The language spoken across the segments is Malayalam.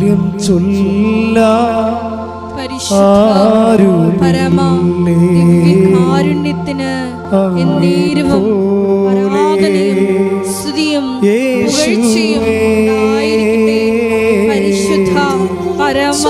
തുല്യം ചൊല്ല. പരിശുദ്ധ പരമ ദിവ്യകാരുണ്യത്തിന് എന്നേരവും ആരാധനയും സ്തുതിയും പുകഴ്ചയും പരിശുദ്ധ പരമ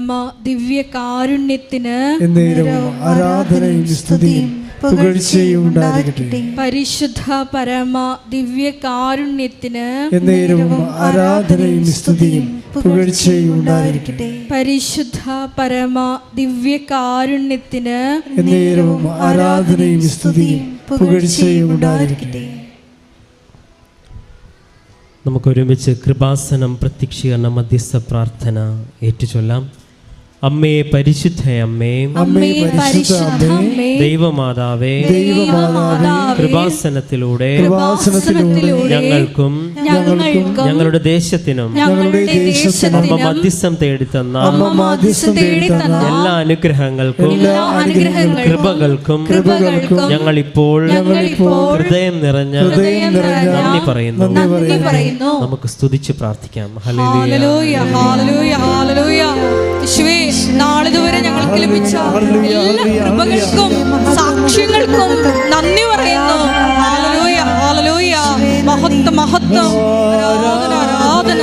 പരമ ദിവ്യ കാരുണ്യത്തിന് ആരാധനയും സ്തുതിയും പുകഴ്ചയും ഉണ്ടായിരിക്കട്ടെ. പരിശുദ്ധ പരമ ദിവ്യ കാരുണ്യത്തിന് ആരാധനയും സ്തുതിയും പുകഴ്ചയും ഉണ്ടായിരിക്കട്ടെ. പരിശുദ്ധ പരമ ദിവ്യകാരുണ്യത്തിന് എന്നേരവും ആരാധനയും സ്തുതിയും പുകഴ്ചയും ഉണ്ടായിരിക്കട്ടെ. നമുക്ക് ഒരുമിച്ച് കൃപാസനം പ്രത്യക്ഷീകരണ മധ്യസ്ഥ പ്രാർത്ഥന ഏറ്റുചൊല്ലാം. അമ്മേ പരിശുദ്ധ അമ്മേ. അമ്മേ ദൈവമാതാവേ. കൃപാസനത്തിലൂടെ കൃപാസനത്തിലൂടെ ഞങ്ങൾക്കും ഞങ്ങൾക്കും ഞങ്ങളുടെ ദേശത്തിനും ഞങ്ങളുടെ അമ്മ ദേശത്തിനും മധ്യസ്ഥം തേടി തന്ന എല്ലാ അനുഗ്രഹങ്ങൾക്കും കൃപകൾക്കും ഞങ്ങൾ ഇപ്പോൾ ഞങ്ങളിപ്പോൾ ഹൃദയം നിറഞ്ഞ ഹൃദയം നിറഞ്ഞ നന്ദി പറയുന്നു. നമുക്ക് സ്തുതിച്ച് പ്രാർത്ഥിക്കാം. ഹല്ലേലൂയ. ലഭിച്ച എല്ലാ കൃപകൾക്കും സാക്ഷ്യങ്ങൾക്കും നന്ദി പറയുന്നു. ഹാലലൂയ ഹാലലൂയ മഹത്വ മഹത്വം. ആരാധന ആരാധന.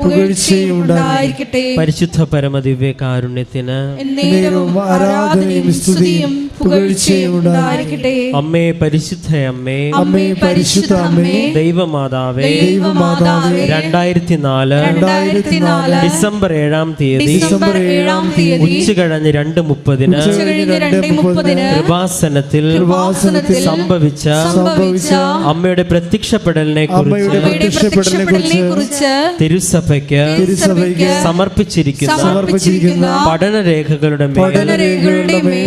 പുകഴ്ചയും ഉണ്ടായിരിക്കട്ടെ പരിശുദ്ധ പരമദിവ്യകാരുണ്യത്തിന് കാരുണ്യത്തിന് ആരാധനയും സ്തുതിയും അമ്മേ പരിശുദ്ധ അമ്മേ അമ്മേ പരിശുദ്ധ അമ്മേ. ദൈവമാതാവേ. ദൈവമാതാവേ. രണ്ടായിരത്തി നാല് രണ്ടായിരത്തി നാല് ഡിസംബർ ഏഴാം തീയതി ഡിസംബർ ഏഴാം തീയതി ഉച്ചകഴിഞ്ഞ് രണ്ട് മുപ്പതിന് രണ്ട് മുപ്പതിന് കൃപാസനത്തിൽ സംഭവിച്ച സംഭവിച്ച അമ്മയുടെ പ്രത്യക്ഷപ്പെടലിനെ കുറിച്ച് കുറിച്ച് തിരുസഭയ്ക്ക് തിരുസഭയ്ക്ക് സമർപ്പിച്ചിരിക്കുന്ന സമർപ്പിച്ചിരിക്കുന്ന പഠനരേഖകളുടെ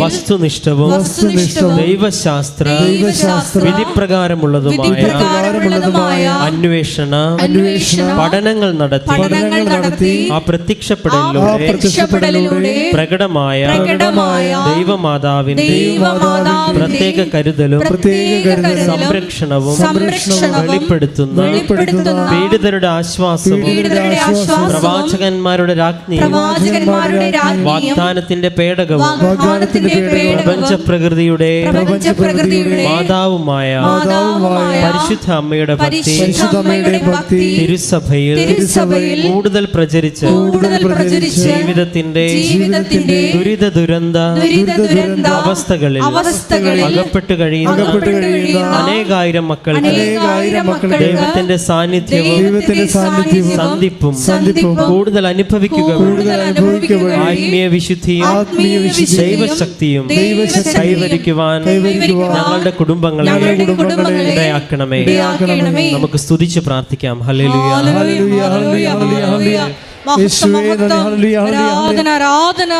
വസ്തുനിഷ്ഠവും വസ്തുനിഷ്ഠവും ദൈവശാസ്ത്ര വിധിപ്രകാരമുള്ളതുമായ അന്വേഷണ പഠനങ്ങൾ നടത്തി ആ പ്രത്യക്ഷപ്പെടലിലൂടെ പ്രകടമായ ദൈവമാതാവിന്റെ പ്രത്യേക കരുതലും പ്രത്യേക സംരക്ഷണവും വെളിപ്പെടുത്തുന്ന പീഡിതരുടെ ആശ്വാസവും പ്രവാചകന്മാരുടെ രാജ്ഞി പ്രവാചകന്മാരുടെ രാജ്ഞി വാഗ്ദാനത്തിന്റെ പേടകവും വാഗ്ദാനത്തിന്റെ പേടകവും പ്രപഞ്ച പ്രകൃതിയുടെ പ്രപഞ്ച പ്രകൃതിയുടെ മാതാവുമായ മാതാവുമായ പരിശുദ്ധ അമ്മയുടെ ഭക്തി പരിശുദ്ധ അമ്മയുടെ ഭക്തി തിരുസഭയിൽ തിരുസഭയിൽ കൂടുതൽ പ്രചരിച്ച് കൂടുതൽ പ്രചരിച്ച് ജീവിതത്തിന്റെ ജീവിതത്തിന്റെ ദുരിത ദുരന്ത ദുരിത ദുരന്ത അവസ്ഥകളിൽ അവസ്ഥകളിൽ അകപ്പെട്ട് കഴിയുന്ന അകപ്പെട്ട് കഴിയുന്ന അനേകായിരം മക്കൾ അനേകായിരം മക്കൾ ദൈവത്തിന്റെ സാന്നിധ്യവും ദൈവത്തിന്റെ സാന്നിധ്യവും സന്ധിപ്പും സന്ധിപ്പും കൂടുതൽ അനുഭവിക്കുക ആത്മീയ വിശുദ്ധിയും ദൈവശക്തിയും കൈവരിക്കുവാൻ ഞങ്ങളുടെ കുടുംബങ്ങളെ ഇടയാക്കണമേ. നമുക്ക് സ്തുതിച്ച് പ്രാർത്ഥിക്കാം. ഹല്ലേലൂയ. ആരാധന ആരാധന.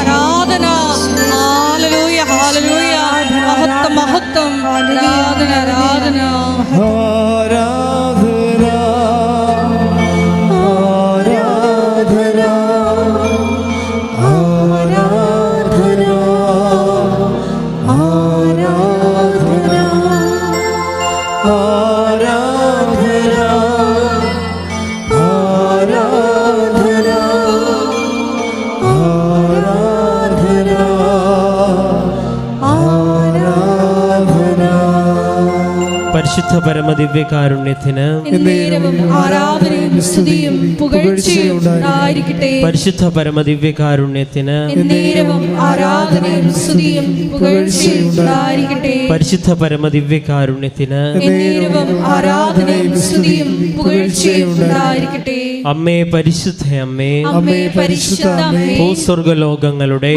ആരാധന. മഹത്വം മഹത്വം ആരാധന ആരാധന പരിശുദ്ധ പരമ ദിവ്യകാരുണ്യത്തിന് പരിശുദ്ധ പരമ ദിവ്യകാരുണ്യത്തിന് പരിശുദ്ധ പരമ ദിവ്യകാരുണ്യത്തിന് അമ്മേ പരിശുദ്ധ അമ്മേ. അമ്മേ. പരിശുദ്ധ ഭൂസ്വർഗലോകങ്ങളുടെ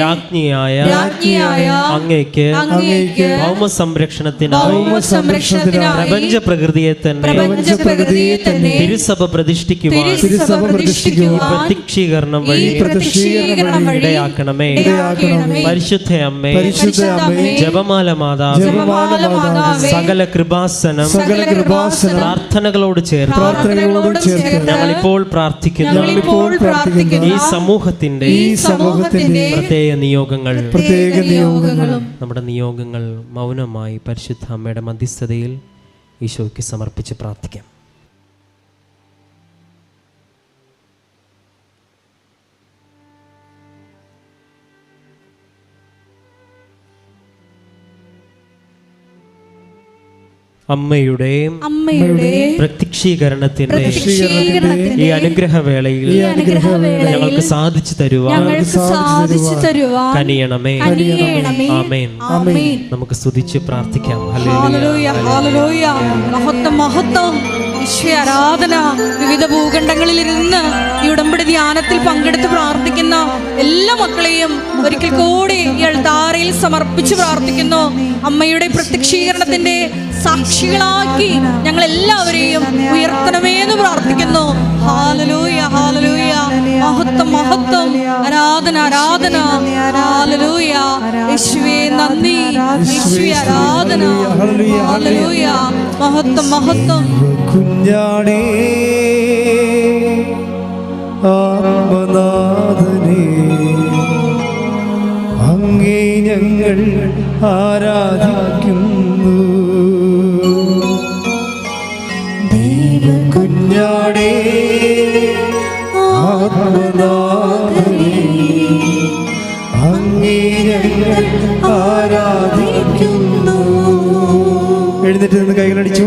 രാജ്ഞിയായ അങ്ങേക്ക് ഭൗമ സംരക്ഷണത്തിനായി ഭൗമ സംരക്ഷണത്തിനായി പ്രപഞ്ച പ്രകൃതിയെ തന്നെ പ്രപഞ്ച പ്രകൃതിയെ തന്നെ തിരുസഭ പ്രതിഷ്ഠിക്കുവാൻ തിരുസഭ പ്രതിഷ്ഠിക്കുവാൻ പ്രത്യക്ഷീകരണം വഴി പ്രത്യക്ഷീകരണം വഴി ഇടയാക്കണമേ. ഇടയാക്കണമേ. പരിശുദ്ധ അമ്മേ പരിശുദ്ധ അമ്മേ ജപമാല മാതാവ് ജപമാല മാതാവേ, സകല കൃപാസനം സകല കൃപാസനം പ്രാർത്ഥനകളോട് ചേർത്ത് പ്രാർത്ഥനകളോട് ചേർത്ത് ഞങ്ങളിപ്പോൾ പ്രാർത്ഥിക്കുന്നു. ഞങ്ങളിപ്പോൾ പ്രാർത്ഥിക്കുന്നു. ഈ സമൂഹത്തിന്റെ ഈ സമൂഹത്തിന്റെ പ്രത്യേക നിയോഗങ്ങൾ പ്രത്യേക നിയോഗങ്ങളും നമ്മുടെ നിയോഗങ്ങൾ മൗനമായി പരിശുദ്ധ അമ്മയുടെ മധ്യസ്ഥതയിൽ ഈശോയ്ക്ക് സമർപ്പിച്ച് പ്രാർത്ഥിക്കാം. അമ്മയുടെയും അമ്മയുടെ പ്രത്യക്ഷീകരണത്തിന്റെ ഈ അനുഗ്രഹവേളയിൽ ഞങ്ങൾക്ക് സാധിച്ചു തരുവാൻ കനിയണമേ. ആമേൻ. നമുക്ക് സ്തുതിച്ച് പ്രാർത്ഥിക്കാം. മഹത്വം. ഈശ്വര ആരാധന. വിവിധ ഭൂഖണ്ഡങ്ങളിൽ ഇരുന്ന് ഈ ഉടമ്പടി ധ്യാനത്തിൽ പങ്കെടുത്ത് പ്രാർത്ഥിക്കുന്ന എല്ലാ മക്കളെയും ഒരിക്കൽ കൂടി ഈ താറയിൽ സമർപ്പിച്ച് പ്രാർത്ഥിക്കുന്നു. അമ്മയുടെ പ്രത്യക്ഷീകരണത്തിന്റെ സാക്ഷികളാക്കി ഞങ്ങൾ എല്ലാവരെയും ഉയർത്തണമേ എന്ന് പ്രാർത്ഥിക്കുന്നു. Hallelujah hallelujah. മഹത്വം മഹത്വം. ആരാധന ആരാധന. ഹാലലൂയ. യേശുവേ നന്ദി. യേശുവേ ആരാധന. ഹല്ലേലൂയ മഹത്വം മഹത്വം. കുഞ്ഞാടേ ആത്മനാഥനേ അങ്ങേ ഞങ്ങൾ ആരാധിക്കുന്നു ആരാധിക്കുന്നു. എഴുന്നേറ്റ് നിന്ന് കൈകളടിച്ചുകൊണ്ട്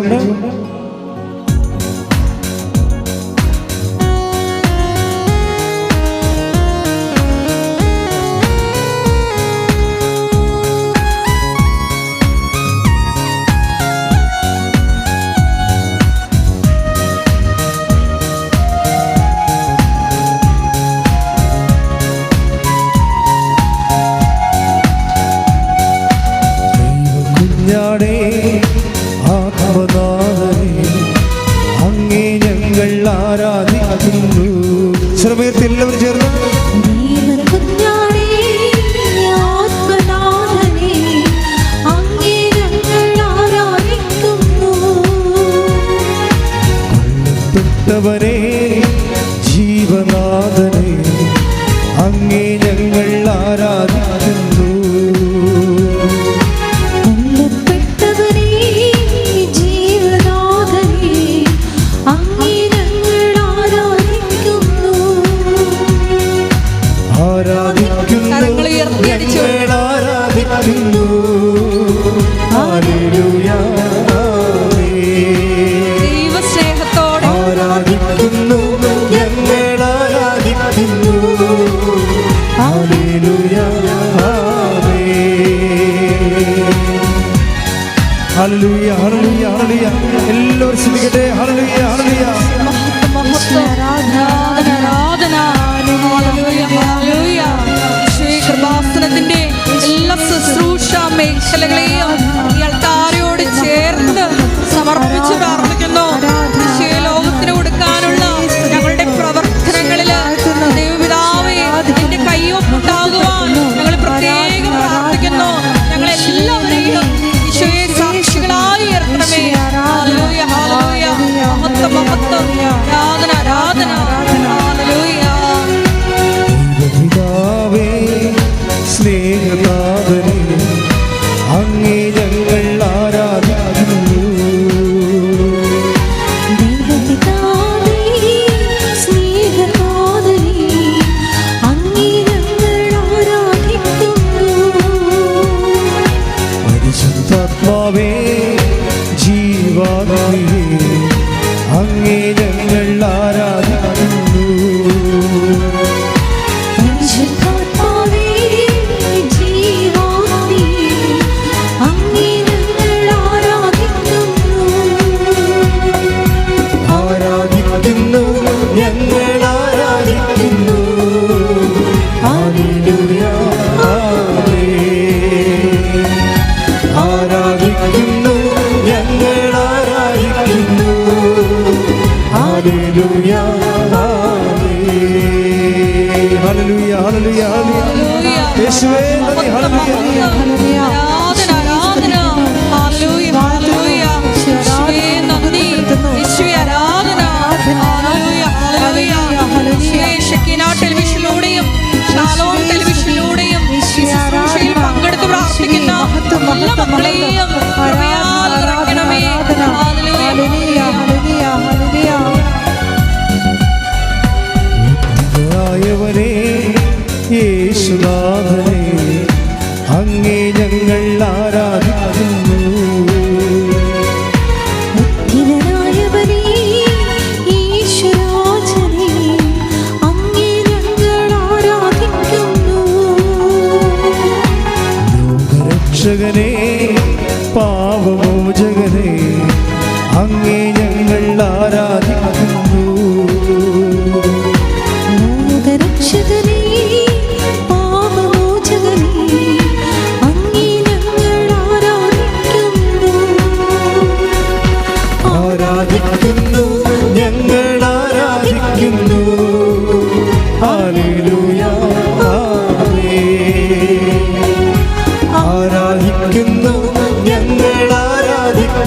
Yesu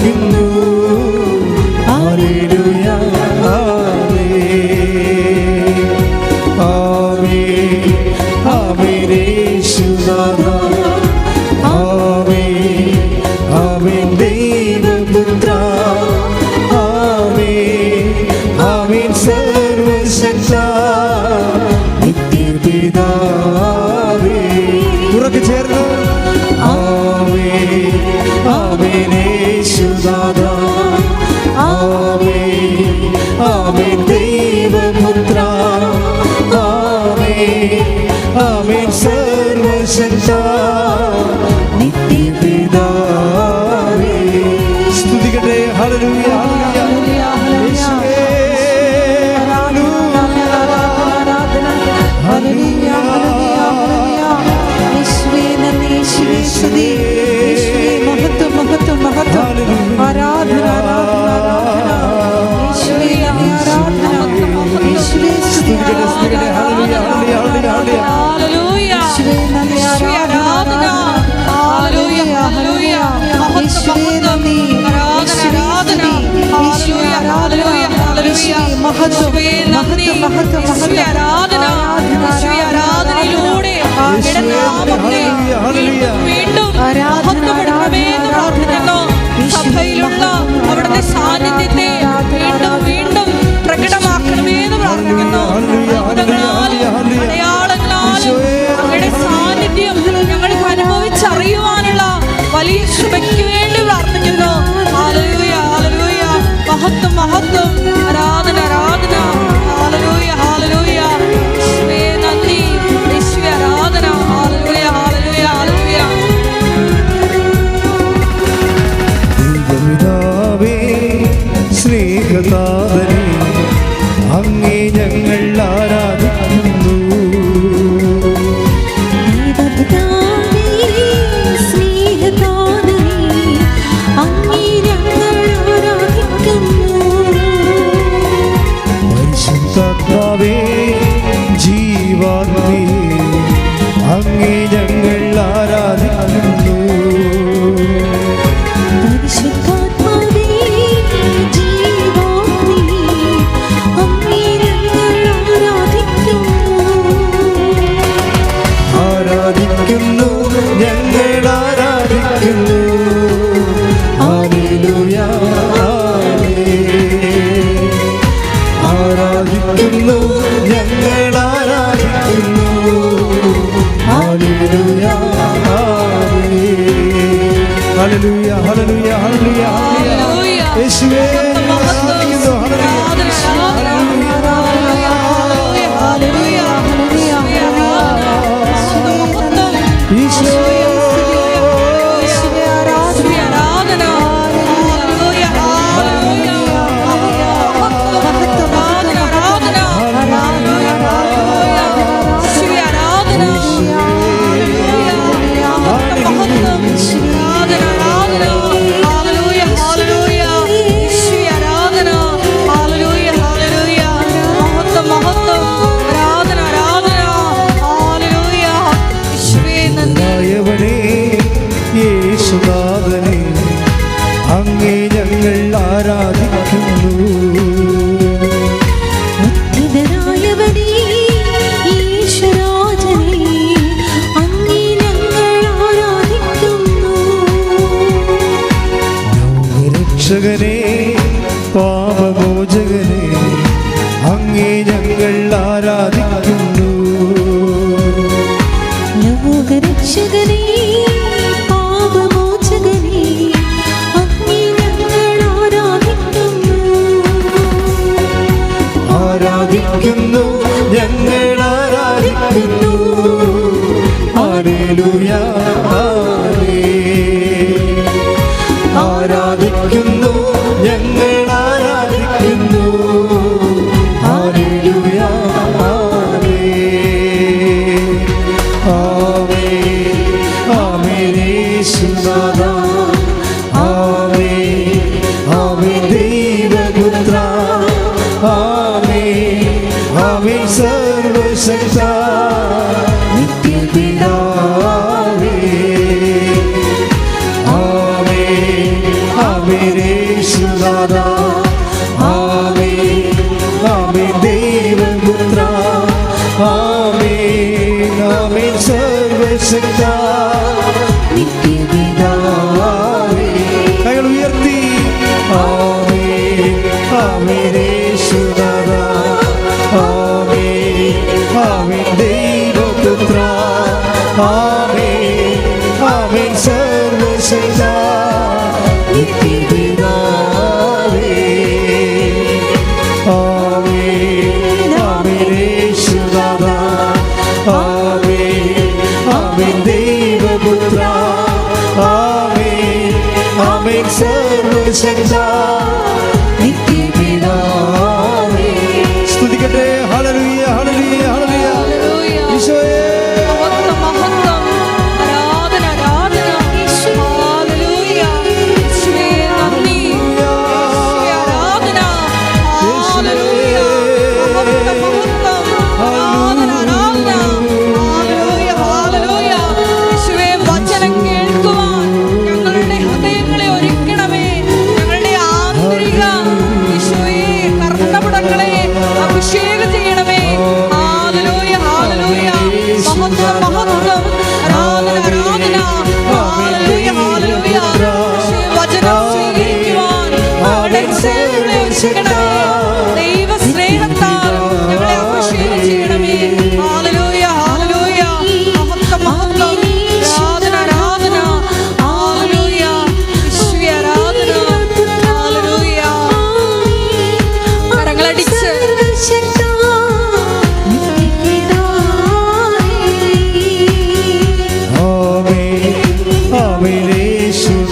you ആരാധന ആരാധനയിലൂടെ വീണ്ടും വീണ്ടും മഹത്വപ്പെടണമേ എന്ന് പ്രാർത്ഥിക്കുന്നു. സഭയിലുള്ള അവിടുത്തെ സാന്നിധ്യത്തെ വീണ്ടും വീണ്ടും പ്രകടമാക്കണമേ എന്ന് പ്രാർത്ഥിക്കുന്നു. അടയാളങ്ങളാലും അങ്ങയുടെ സാന്നിധ്യം ഞങ്ങൾക്ക് അനുഭവിച്ചറിയുവാനുള്ള വലിയ ശ്രമയ്ക്ക് ആരാധിക്കുന്നു ഞങ്ങൾ ആരാധിക്കുന്നു. ആരേലുയാ പരിശുദ്ധ കൈകൾ ഉയർത്തി. ആമേ ആമേ യേശുദാ ആമേ ആമേ ദൈവപുത്ര. ആമേ ആമേ സർവശക്ത. നിത്യ 向前走。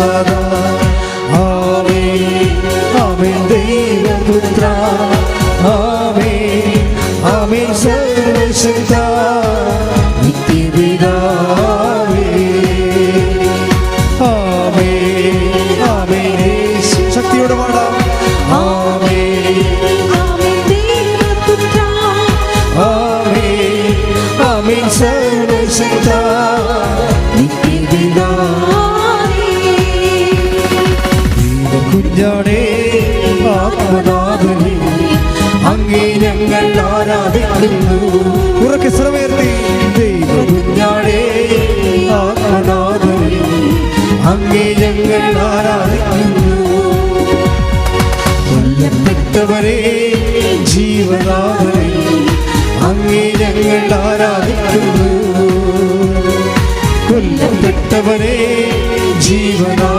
yollara ഞങ്ങൾ ആരാധിക്കുന്നു ഉറക്കെ ശ്രമയർത്തി ദൈവകുഞ്ഞാടേ ആത്മനാഥനെ അങ്ങേ ഞങ്ങൾ ആരാധിക്കുന്നു. കൊല്ലപ്പെട്ടവരെ ജീവനാഥനെ അങ്ങേ ഞങ്ങൾ ആരാധിക്കുന്നു. കൊല്ലപ്പെട്ടവരെ ജീവനാ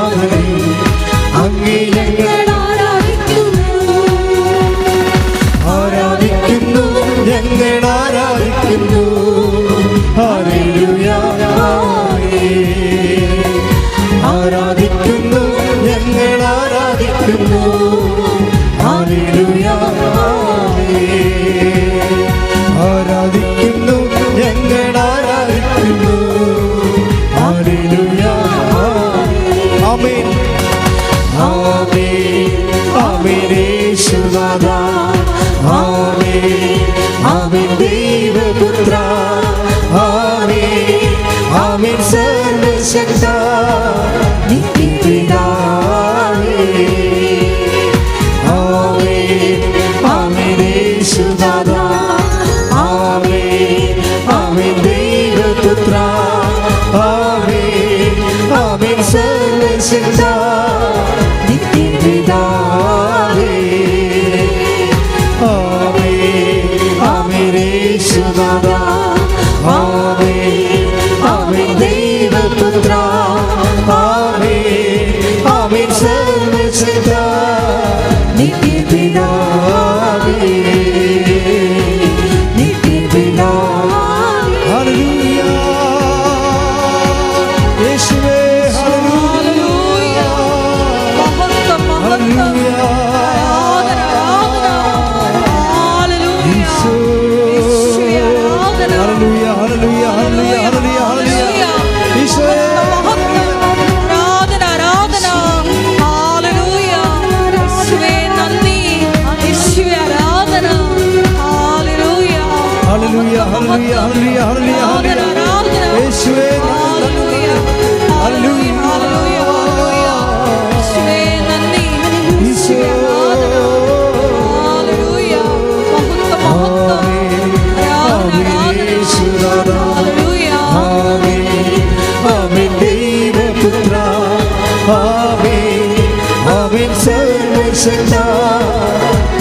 സർവശക്ത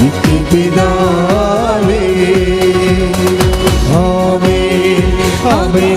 നിത്യപിതാവേ ആമേ ആമേൻ